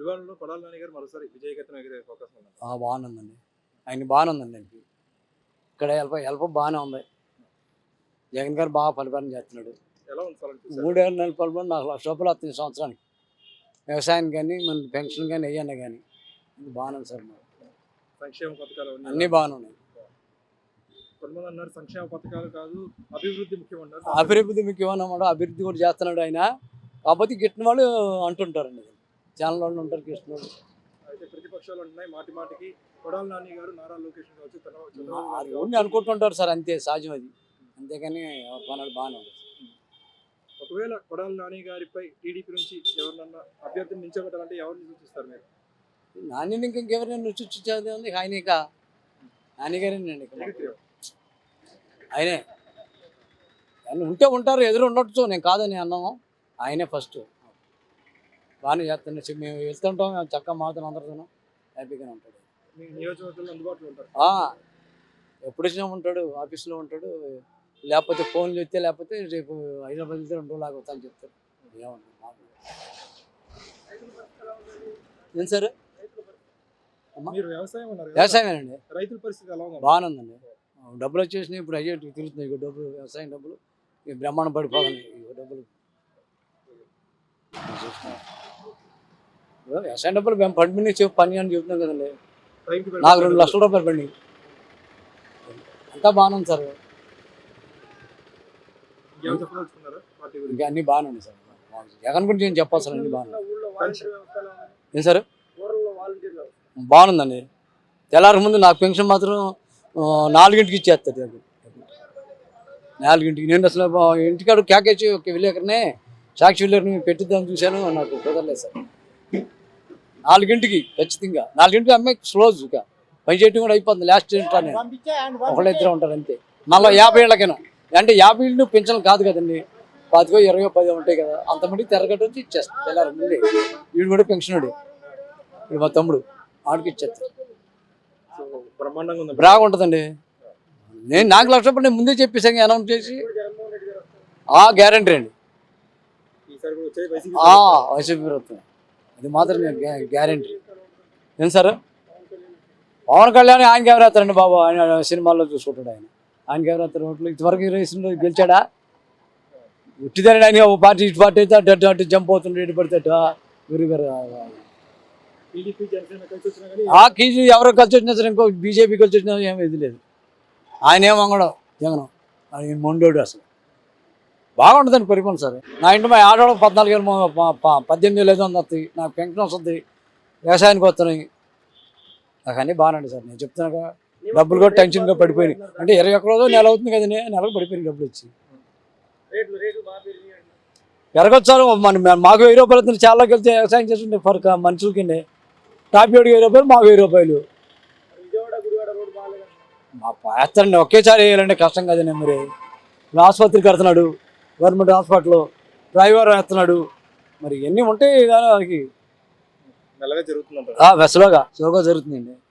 గుడివాడలో కొడాల నాని గారు మరోసారి విజయకేతనం ఎగిరే అవకాశం ఉంది? ఆ, బాగానుందండి ఆయన బాగానే ఉందండి ఆయనకి. ఇక్కడ హెల్ప్ హెల్ప్ బాగానే ఉంది. జగన్ గారు బాగా పరిపాలన చేస్తున్నాడు. ఎలా మూడేళ్ళ నెలల పరిపాలన నాకు లక్ష రూపాయలు వస్తుంది సంవత్సరానికి. వ్యవసాయం కానీ మన పెన్షన్ కానీ అయ్యన్నా కానీ ఇది బాగానే ఉంది సార్ మాకు. సంక్షేమ పథకాలు అన్నీ అన్ని బాగానే ఉన్నాయి. కొంతమంది అన్నారు సంక్షేమ పథకాలు కాదు అభివృద్ధి ముఖ్యమన్నారు అభివృద్ధి మీకు ఏమన్నా అభివృద్ధి కూడా చేస్తున్నాడు ఆయన. కాకపోతే గిట్టిన వాళ్ళు అంటుంటారండి. ఛానల్ వాళ్ళు ఉంటారు వాళ్ళు అయితే ప్రతిపక్షాలు ఉంటున్నాయి మాటి మాటికి కొడాల నాని గారు నారా లోకేష్ అది ఓన్లీ అనుకుంటుంటారు సార్ అంతే సహజం అది. ఎవరి పనులు బాగానే ఉంటుంది ఒకవేళ కొడాల నాని గారిపై టీడీపీ నుంచి ఎవరినన్నా అభ్యర్థిని నిల్చోబెట్టాలంటే ఎవరిని సూచిస్తారు మీరు? నాని ఇంకా ఇంకెవరైనా రుచి చూసేది ఉంది? ఆయన ఇక నాని గారేనండి ఇక. మాకు. నెగిటివ్ ఆయనే. ఆయన ఉంటే ఉంటారు ఎదురు ఉండొచ్చు. నేను కాదని అన్నాము ఆయనే ఫస్ట్ బాగానే చేస్తాను. చి- మేము వెళ్తుంటాం మేము చక్కగా మాత్రం అందరితోనూ హ్యాపీగానే ఉంటాడు. ఎప్పుడు వచ్చినా ఉంటాడు ఆఫీస్లో ఉంటాడు. లేకపోతే ఫోన్ చేస్తే లేకపోతే రేపు హైదరాబాద్ వెళ్తే రెండు రోజులు ఆగుతాను చెప్తారు ఏమన్నా మాకు. ఏం సార్? వ్యవసాయమేనండి. రైతుల పరిస్థితి ఎలా ఉంది బాగానే ఉందండి డబ్బులు వచ్చేసినాయి ఇప్పుడు అయ్యే తిరుగుతున్నాయి ఇక డబ్బులు వ్యవసాయం డబ్బులు. బ్రహ్మాండం పడిపోతున్నాయి. ఇక డబ్బులు. వ్యవసాయం డబ్బులు మేము పండి చెప్పి పని అని చెప్తున్నాం కదండి. నాకు రెండు లక్షల రూపాయలు పండి అంతా బాగానే ఉంది సార్. ఇంకా అన్నీ బాగానే ఉంది సార్. జగన్ గురించి ఏం చెప్పాలి సార్ అన్నీ బాగానే ఊళ్ళో వాలంటీర్ వ్యవస్థ ఎలా ఉంది? ఏం సార్? బాగుందండి. తెల్లారి ముందు నాకు పెన్షన్ మాత్రం నాలుగింటికి ఇచ్చేస్తుంది అది నాలుగింటికి. నేను అసలు ఇంటికాడ ఒక విలేకరనే సాక్షి విలేకరిని పెట్టిద్దాం చూశాను. నాకు కుదరలేదు సార్. నాలుగింటికి ఖచ్చితంగా. నాలుగింటికి అమ్మాయి క్లోజ్ ఇక పని చేయటం కూడా అయిపోతుంది లాస్ట్ ఉంటాను నేను ఒకళ్ళు ఇద్దరు ఉంటారు అంతే. మళ్ళీ యాభై ఏళ్ళకైనా. అంటే యాభై ఏళ్ళు పెన్షన్ కాదు కదండి. పాతికో ఇరవై పది ఉంటాయి కదా. అంతమంది తెరగట్టు వచ్చి ఇచ్చేస్తాను తెల్లారి ముందే. వీడు కూడా పెన్షనుడు. వీడు మా తమ్ముడు. ఆడికి ఇచ్చేస్తాను ఉంది బాగా ఉంటుందండి నేను నాకు లక్ష రూపాయలు నేను ముందే చెప్పేసాను అనౌన్స్ చేసి. ఆ గ్యారంటీ అండి. ఈసారి కూడా వచ్చే వైసీపీ ఆ వైసీపీ ప్రభుత్వం అది మాత్రం నేను గ్యారంటీ. ఏం సార్? పవన్ కళ్యాణ్ ఆయన ఎవరేస్తారండి బాబు. ఆయన సినిమాల్లో చూసుకుంటాడు ఆయన. ఆయన ఎవరేస్తారు ఓట్లు. ఇంతవరకు రేసులో గెలిచాడా? ఉట్టిదాన్ని ఆయన ఓ పార్టీ ఇటు పార్టీ అయితే అటు అటు అటు జంప్ అవుతుండే ఇటు పడితే అటు గురి గారు టీడీపీ జనసేన కలిసి వచ్చినా కానీ ఆ కీజీ ఎవరో కలిసి వచ్చినా సరే ఇంకో బీజేపీ కలిసి వచ్చినా ఏమీ ఇది లేదు. ఆయన ఏం వంగడం జగన్. ఆయన మొండోడు అసలు. బాగుంటుందండి పరిపాలన సార్. నా ఇంటి మా ఆడవాళ్ళు పద్నాలుగు వేలు పద్దెనిమిది వేలు ఏదో వందలు వస్తాయి నాకు పెన్షన్ వస్తుంది. వ్యవసాయానికి వస్తున్నాయి. నాకు అన్నీ బాగానండి సార్. నేను చెప్తున్నా కదా, డబ్బులు కూడా టెన్షన్గా పడిపోయినాయి. అంటే ఇరవై ఒక్క రోజు నెల అవుతుంది కదండి. నెలకు పడిపోయినాయి డబ్బులు వచ్చి. రేట్లు సార్ మన మాకు వెయ్యి రూపాయలు వస్తుంది. చాలా కలిసి వ్యవసాయం చేస్తుండే ఫర్ మనుషులకి టాపీ వాడికి వెయ్యి రూపాయలు మాకు వెయ్యి రూపాయలు. మా పాత్రండి ఒకేసారి వేయాలండి కష్టం కదండి మరి. ఆసుపత్రికి కడుతున్నాడు. గవర్నమెంట్ హాస్పిటల్ డ్రైవర్ వేస్తున్నాడు. మరి ఇవన్నీ ఉంటాయి వాళ్ళకి మెల్లగా జరుగుతుందంటారు. ఆ, వెసలోగా. స్లోగా జరుగుతుందండి.